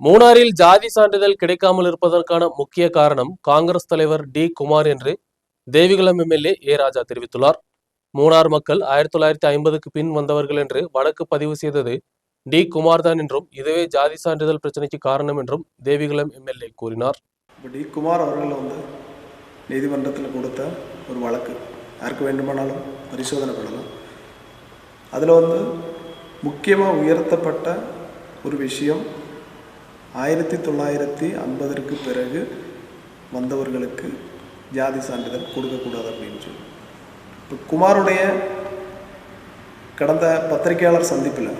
மூணாரில் ஜாதி சான்றிதழ் கிடைக்காமல் இருப்பதற்கான முக்கிய காரணம் காங்கிரஸ் தலைவர் டி குமார் என்று தேவிகுளம் எம்எல்ஏ ஏ ராஜா தெரிவித்துள்ளார். மூணார் மக்கள் ஆயிரத்தி தொள்ளாயிரத்தி ஐம்பதுக்கு பின் வந்தவர்கள் என்று வழக்கு பதிவு செய்தது டி குமார் தான் என்றும் இதுவே ஜாதி சான்றிதழ் பிரச்சனைக்கு காரணம் என்றும் தேவிகுளம் எம்எல்ஏ கூறினார். டி குமார் அவர்கள் வந்து நீதிமன்றத்தில் கொடுத்த ஒரு வழக்கு யாருக்கு வேண்டுமானாலும் பரிசோதனை பண்ணலாம். அதில் வந்து முக்கியமாக உயர்த்தப்பட்ட ஒரு விஷயம் ஆயிரத்தி தொள்ளாயிரத்தி ஐம்பதற்கு பிறகு வந்தவர்களுக்கு ஜாதி சான்றிதழ் கொடுக்கக்கூடாது அப்படின்னு சொல்லி. இப்போ குமாருடைய கடந்த பத்திரிகையாளர் சந்திப்பில்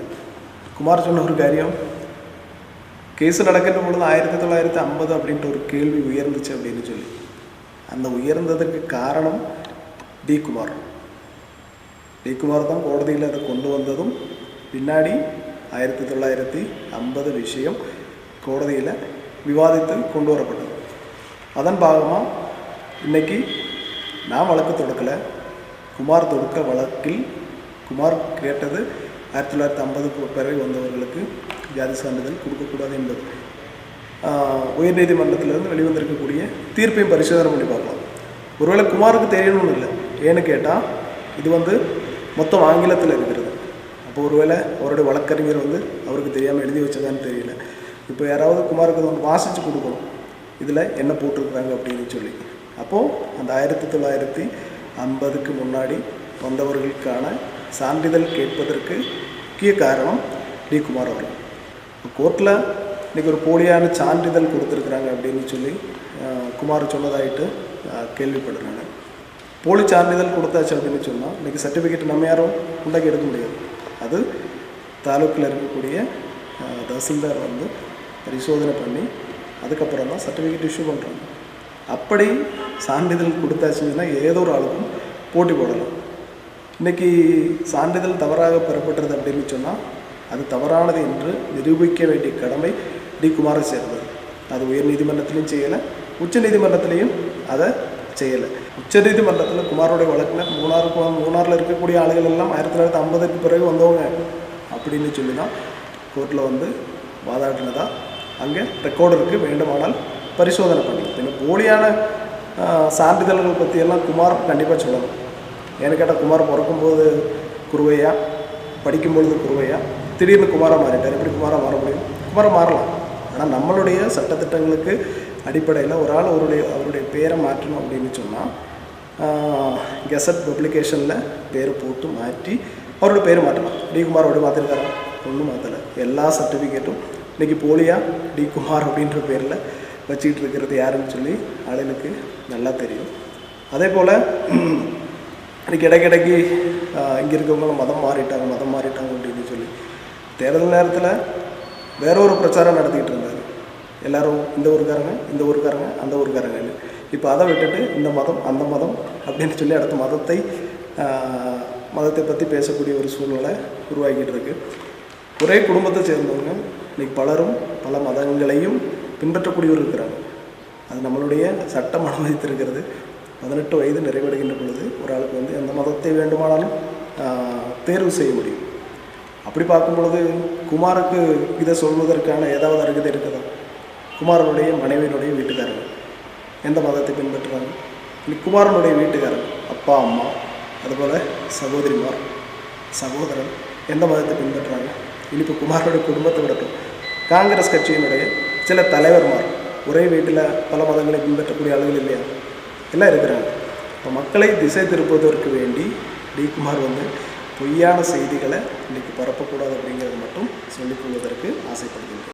குமார் சொன்ன ஒரு காரியம் கேஸ் நடக்கின்ற பொழுது ஆயிரத்தி தொள்ளாயிரத்தி ஐம்பது அப்படின்ற ஒரு கேள்வி உயர்ந்துச்சு அப்படின்னு சொல்லி. அந்த உயர்ந்ததற்கு காரணம் டி குமார். டி குமார் தான் கோடதியில் அதை கொண்டு வந்ததும் பின்னாடி ஆயிரத்தி தொள்ளாயிரத்தி ஐம்பது விஷயம் கோடதியில் விவாதித்து கொண்டு வரப்பட்டது அதன் பாகமாக இன்னைக்கு நான் வழக்கு தொடுக்கலை குமார் தொடுக்க வழக்கில் குமார் கேட்டது ஆயிரத்தி தொள்ளாயிரத்தி ஐம்பது பிறகு வந்தவர்களுக்கு ஜாதி சான்றிதழ் கொடுக்கக்கூடாது என்பது உயர்நீதிமன்றத்திலிருந்து வெளிவந்திருக்கக்கூடிய தீர்ப்பையும் பரிசோதனை பண்ணி பார்க்கலாம் ஒருவேளை குமாருக்கு தெரியணும்னு இல்லை ஏன்னு கேட்டால் இது வந்து மொத்தம் ஆங்கிலத்தில் இருக்கிறது அப்போ ஒருவேளை அவருடைய வழக்கறிஞர் வந்து அவருக்கு தெரியாமல் எழுதி வச்சதான்னு தெரியல இப்போ யாராவது குமாருக்கு வந்து வாசித்து கொடுக்கணும். இதில் என்ன போட்டிருக்கிறாங்க அப்படின்னு சொல்லி. அப்போது அந்த ஆயிரத்தி தொள்ளாயிரத்தி ஐம்பதுக்கு முன்னாடி வந்தவர்களுக்கான சான்றிதழ் கேட்பதற்கு முக்கிய காரணம் டி குமார் அவர்கள். இப்போ கோர்ட்டில் இன்றைக்கி ஒரு போலியான சான்றிதழ் கொடுத்துருக்குறாங்க அப்படின்னு சொல்லி குமார் சொன்னதாயிட்டு கேள்விப்படுறாங்க. போலி சான்றிதழ் கொடுத்தாச்சு அப்படின்னு சொன்னால் இன்றைக்கி சர்டிஃபிகேட் நம்ம யாரும் உண்டாக்கி எடுக்க முடியாது. அது தாலுக்கில் இருக்கக்கூடிய ஆஹ், தஹசில்தார் வந்து பரிசோதனை பண்ணி அதுக்கப்புறம் தான் சர்டிஃபிகேட் இஷ்யூ பண்ணுறாங்க அப்படி சான்றிதழ் கொடுத்தாச்சுன்னா ஏதோ ஒரு ஆளுக்கும் போட்டி போடலாம். இன்றைக்கி சான்றிதழ் தவறாக பெறப்பட்டது அப்படின்னு சொன்னால் அது தவறானது என்று நிரூபிக்க வேண்டிய கடமை டி. குமாரை சேர்ந்தது அது உயர் நீதிமன்றத்திலையும் செய்யலை உச்ச நீதிமன்றத்திலையும் அதை செய்யலை. உச்ச நீதிமன்றத்தில் குமாரோடைய வழக்கினர் மூணாறு மூணாரில் இருக்கக்கூடிய ஆளுகள் எல்லாம் ஆயிரத்தி தொள்ளாயிரத்தி ஐம்பதுக்கு பிறகு வந்தவங்க அப்படின்னு சொல்லி தான் கோர்ட்டில் வந்து வாதாடினதாக அங்கே ரெக்கார்டருக்கு வேண்டுமானால் பரிசோதனை பண்ணி பின்ன போலியான சான்றிதழ்கள் பற்றியெல்லாம் குமார் கண்டிப்பாக சொல்லணும். ஏன்னு கேட்டால் குமார் பிறக்கும்போது குருவையா படிக்கும்பொழுது குருவையா திடீர்னு குமாரா மாறிட்டார். எப்படி குமாரா மாற முடியும்? குமாரா மாறலாம். ஆனால் நம்மளுடைய சட்டத்திட்டங்களுக்கு அடிப்படையில் ஒரு ஆள் அவருடைய அவருடைய பேரை மாற்றணும் அப்படின்னு சொன்னால் கெசட் பப்ளிகேஷனில் பேரை போட்டு மாற்றி அவரோட பேர் மாற்றலாம். டி குமார் அப்படி மாற்றிருக்காரா ஒன்றும் மாற்றலை எல்லா சர்டிஃபிகேட்டும் இன்றைக்கி போலியா? டி குமார் அப்படின்ற பேரில் வச்சுக்கிட்டு இருக்கிறது யாருன்னு சொல்லி ஆளுங்களுக்கு நல்லா தெரியும். அதே போல் இன்றைக்கி இடைக்கிடைக்கு இங்கே இருக்கவங்க மதம் மாறிட்டாங்க மதம் மாறிட்டாங்க அப்படின்னு சொல்லி. தேர்தல் நேரத்தில் வேற ஒரு பிரச்சாரம் நடத்திக்கிட்டு இருந்தார். எல்லாரும் இந்த ஊருக்காரங்க இந்த ஊருக்காரங்க அந்த ஊருக்காரங்கன்னு. இப்போ அதை விட்டுட்டு இந்த மதம் அந்த மதம் அப்படின்னு சொல்லி அடுத்த மதத்தை மதத்தை பற்றி பேசக்கூடிய ஒரு சூழ்நிலை உருவாக்கிட்டு இருக்கு. ஒரே குடும்பத்தை சேர்ந்தவங்க இன்னைக்கு பலரும் பல மதங்களையும் பின்பற்றக்கூடியவர் இருக்கிறாங்க அது நம்மளுடைய சட்டம் அனுமதித்திருக்கிறது. பதினெட்டு வயது நிறைவடைகின்ற பொழுது ஒரு ஆளுக்கு வந்து எந்த மதத்தை வேண்டுமானாலும் தேர்வு செய்ய முடியும். அப்படி பார்க்கும் பொழுது குமாருக்கு இதை சொல்வதற்கான ஏதாவது அருகதை இருக்குதா? குமாரனுடைய மனைவியினுடைய வீட்டுக்காரங்க எந்த மதத்தை பின்பற்றுறாங்க இன்னைக்கு குமாரனுடைய வீட்டுக்காரங்க அப்பா அம்மா அதுபோல் சகோதரிமார் சகோதரன் எந்த மதத்தை பின்பற்றுறாங்க இனி இப்போ குமாரனுடைய குடும்பத்தை விடட்டும். காங்கிரஸ் கட்சியினுடைய சில தலைவர்மார் ஒரே வீட்டில் பல மதங்களை பின்பற்றக்கூடிய ஆளுகள் இல்லையா? எல்லாம் இருக்கிறாங்க. இப்போ மக்களை திசை திருப்புவதற்கு வேண்டி டிகுமார் வந்து பொய்யான செய்திகளை இன்றைக்கி பரப்பக்கூடாது அப்படிங்கிறது மட்டும் சொல்லிக்கொள்வதற்கு ஆசைப்படுகின்றேன்.